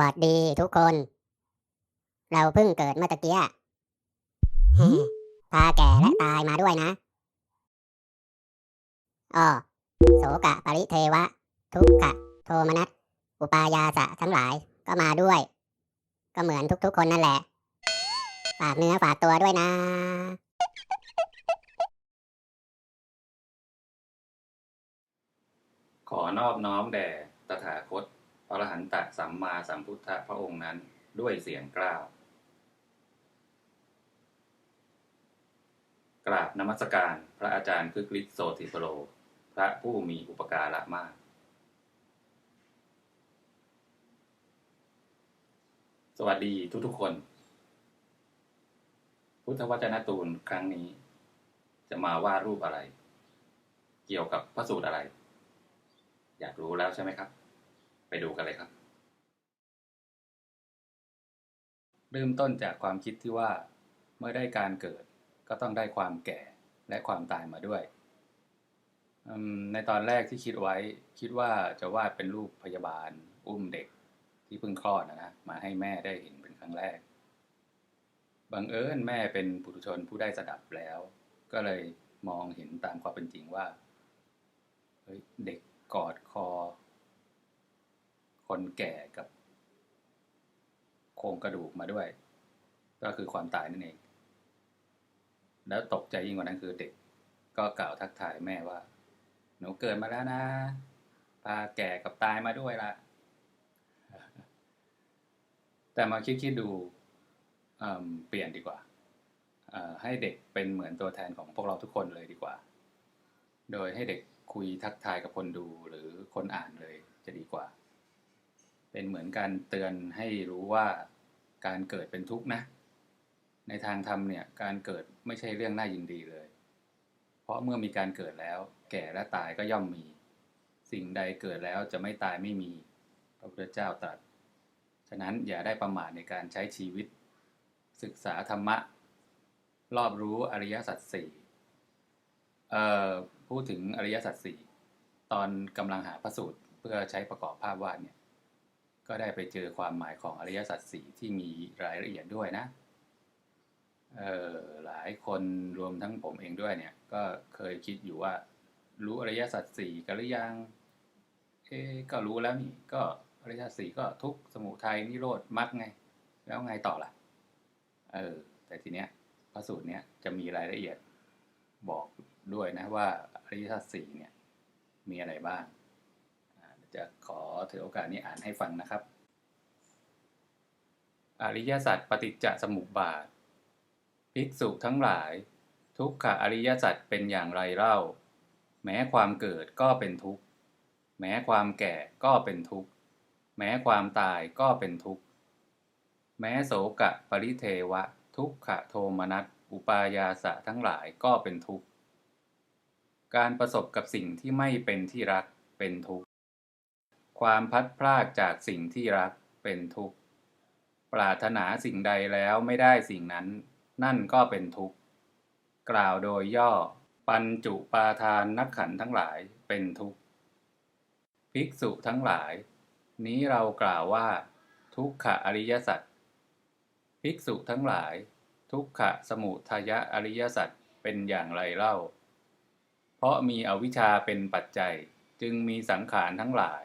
หวัดดีทุกคน เราเพิ่งเกิดเมื่อตะเกียพาแก่และตายมาด้วยนะอ้อโสกะปริเทวะ ทุกขะ โทมนัสอุปายาสะทั้งหลายก็มาด้วย ก็เหมือนทุกๆคนนั่นแหละ ฝากเนื้อฝากตัวด้วยนะขอนอบน้อมแด่ตถาคต อรหันตสัมมาสัมพุทธพระองค์นั้นด้วยเสียงกล้าวกราบนมัสการพระอาจารย์คึกฤทธิ์โสติปโรพระผู้มีอุปการะมาก สวัสดีทุกๆคน พุทธวจนะตูนครั้งนี้ จะมาวาดรูปอะไร เกี่ยวกับพระสูตรอะไร อยากรู้แล้วใช่ไหมครับ ไปดูกันเลยครับ เริ่มต้นจากความคิดที่ว่า เมื่อได้การเกิดก็ต้องได้ความแก่และความตายมาด้วย ในตอนแรกที่คิดไว้คิดว่าจะวาดเป็นรูปพยาบาล อุ้มเด็กที่เพิ่งคลอดนะนะมาให้แม่ได้เห็นเป็นครั้งแรกบังเอิญแม่เป็นปุถุชนผู้ได้สดับแล้ว ก็เลยมองเห็นตามความเป็นจริงว่าเเด็กกอดคอ คนแก่กับ โครงกระดูกมาด้วย ก็คือความตายนั่นเอง แล้วตกใจยิ่งกว่านั้นคือเด็ก ก็กล่าวทักทายแม่ว่า หนูเกิดมาแล้วนะ พาแก่กับตายมาด้วยละแต่มาคิดคิดดูเเปลี่ยนดีกว่าให้เด็กเป็นเหมือนตัวแทนของพวกเราทุกคนเลยดีกว่า โดยให้เด็กคุยทักทายกับคนดูหรือคนอ่านเลยจะดีกว่า เป็นเหมือนการเตือนให้รู้ว่าการเกิดเป็นทุกข์นะ ในทางธรรมเนี่ยการเกิดไม่ใช่เรื่องน่ายินดีเลย เพราะเมื่อมีการเกิดแล้ว แก่และตายก็ย่อมมี สิ่งใดเกิดแล้วจะไม่ตายไม่มีพระพุทธเจ้าตรัส ฉะนั้นอย่าได้ประมาทในการใช้ชีวิต ศึกษาธรรมะ รอบรู้อริยสัจสี่พูดถึงอริยสัจสี่ตอนกำลังหาพระสูตรเพื่อใช้ประกอบภาพวาดเนี่ย ก็ได้ไปเจอความหมายของอริยสัจสี่ที่มีรายละเอียดด้วยนะ เออหลายคนรวมทั้งผมเองด้วยเนี่ย ก็เคยคิดอยู่ว่า รู้อริยสัจสี่กันหรือยัง เอ๊ก็รู้แล้วนี่ ก็อริยสัจสี่ก็ทุกสมุทัยนิโรธมรรคไง แล้วไงต่อล่ะ เออ แต่ทีเนี้ยพระสูตรเนี้ยจะมีรายละเอียดบอกด้วยนะว่าอริยสัจสี่เนี่ย มีอะไรบ้าง จะขอถือโอกาสนี้อ่านให้ฟังนะครับ อริยสัจปฏิจจสมุปบาท ภิกษุทั้งหลาย ทุกขอริยสัจเป็นอย่างไรเล่า แม้ความเกิดก็เป็นทุกข์ แม้ความแก่ก็เป็นทุกข์ แม้ความตายก็เป็นทุกข์ แม้โสกะปริเทวะ ทุกขโทมนัสอุปายาสะทั้งหลายก็เป็นทุกข์ การประสบกับสิ่งที่ไม่เป็นที่รักเป็นทุกข์ ความพัดพรากจากสิ่งที่รักเป็นทุกข์ ปรารถนาสิ่งใดแล้วไม่ได้สิ่งนั้น นั่นก็เป็นทุกข์ กล่าวโดยย่อ ปัญจุปาทานนักขันทั้งหลายเป็นทุกข์ ภิกษุทั้งหลาย นี้เรากล่าวว่า ทุกขอริยสัจ ภิกษุทั้งหลาย ทุกขสมุทัยอริยสัจเป็นอย่างไรเล่า เพราะมีอวิชชาเป็นปัจจัยจึงมีสังขารทั้งหลาย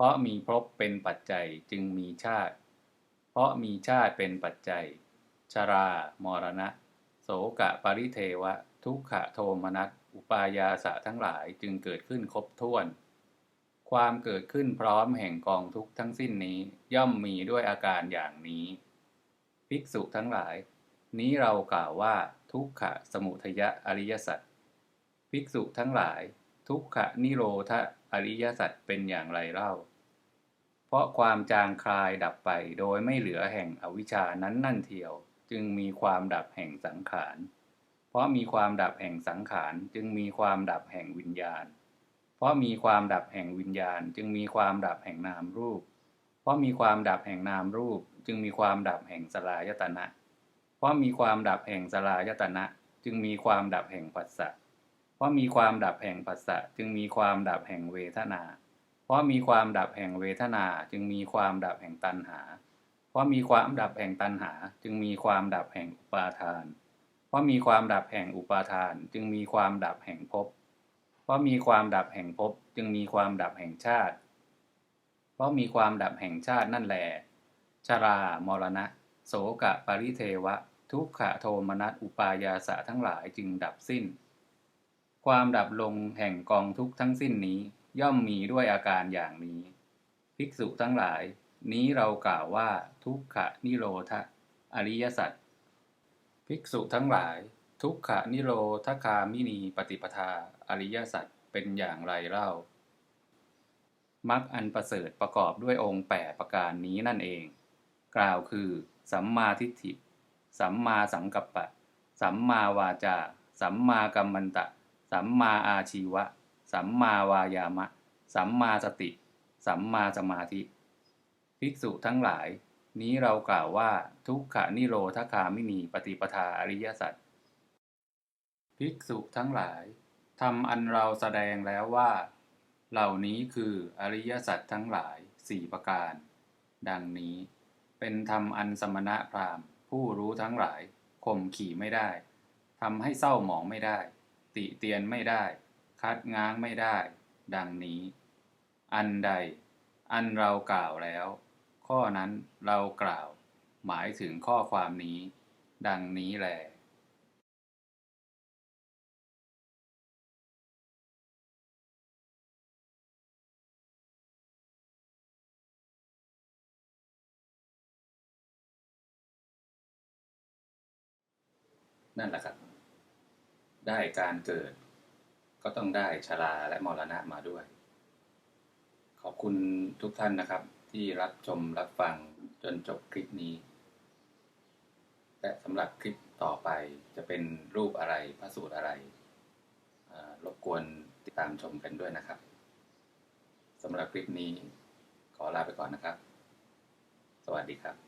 เพราะมีภพเป็นปัจจัยจึงมีชาติ เพราะมีชาติเป็นปัจจัย ชรา มรณะ โสกะปริเทวะ ทุกขโทมนัส อุปายาสะทั้งหลายจึงเกิดขึ้นครบถ้วน ความเกิดขึ้นพร้อมแห่งกองทุกทั้งสิ้นนี้ย่อมมีด้วยอาการอย่างนี้ ภิกษุทั้งหลาย นี้เรากล่าวว่าทุกขะสมุทยะอริยสัจ ภิกษุทั้งหลาย ทุกขะนิโรธอริยสัจเป็นอย่างไรเล่า เพราะความจางคลายดับไปโดยไม่เหลือแห่งอวิชานั้นนั่นเทียว จึงมีความดับแห่งสังขาร เพราะมีความดับแห่งสังขารจึงมีความดับแห่งวิญญาณ เพราะมีความดับแห่งวิญญาณ จึงมีความดับแห่งนามรูป เพราะมีความดับแห่งนามรูป จึงมีความดับแห่งสลายตนะ เพราะมีความดับแห่งสลายตนะ จึงมีความดับแห่งปัสสะเพราะมีความดับแห่งปัสสะจึงมีความดับแห่งเวทนา เพราะมีความดับแห่งเวทนาจึงมีความดับแห่งตัณหา เพราะมีความดับแห่งตัณหา จึงมีความดับแห่งอุปาทาน เพราะมีความดับแห่งอุปาทาน จึงมีความดับแห่งภพ เพราะมีความดับแห่งภพจึงมีความดับแห่งชาติ เพราะมีความดับแห่งชาตินั่นแหลชรามรณะ โสกะปริเทวะ ทุกขะโทมนัสอุปายาสะทั้งหลายจึงดับสิ้น ความดับลงแห่งกองทุกข์ทั้งสิ้นนี้ ย่อมมีด้วยอาการอย่างนี้ ภิกษุทั้งหลาย นี้เรากล่าวว่าทุกขะนิโรธอริยสัจภิกษุทั้งหลาย ทุกขะนิโรธคามินีปฏิปทาอริยสัจเป็นอย่างไรเล่ามรรคอันประเสริฐประกอบด้วยองค์แปดประการนี้นั่นเอง กล่าวคือ สัมมาทิฏฐิ สัมมาสังกัปปะ สัมมาวาจา สัมมากัมมันตะ สัมมาอาชีวะ สัมมาวายามะ สัมมาสติ สัมมาสมาธิ ภิกษุทั้งหลาย นี้เรากล่าวว่าทุกขะนิโรธคามินีปฏิปทาอริยสัจภิกษุทั้งหลายทำอันเราแสดงแล้วว่า เหล่านี้คืออริยสัจทั้งหลายสี่ประการ ดังนี้ เป็นธรรมอันสมณะพราหมณ์ ผู้รู้ทั้งหลายข่มขี่ไม่ได้ทำให้เศร้าหมองไม่ได้ ติเตียนไม่ได้ คัดง้างไม่ได้ ดังนี้ อันใด อันเรากล่าวแล้ว ข้อนั้นเรากล่าว หมายถึงข้อความนี้ ดังนี้แหลนั่นแหละครับ ได้การเกิด ก็ต้องได้ชราและมรณะมาด้วย ขอบคุณทุกท่านนะครับ ที่รับชมรับฟังจนจบคลิปนี้ และสำหรับคลิปต่อไปจะเป็นรูปอะไรพระสูตรอะไรรบกวนติดตามชมกันด้วยนะครับสำหรับคลิปนี้ขอลาไปก่อนนะครับ สวัสดีครับ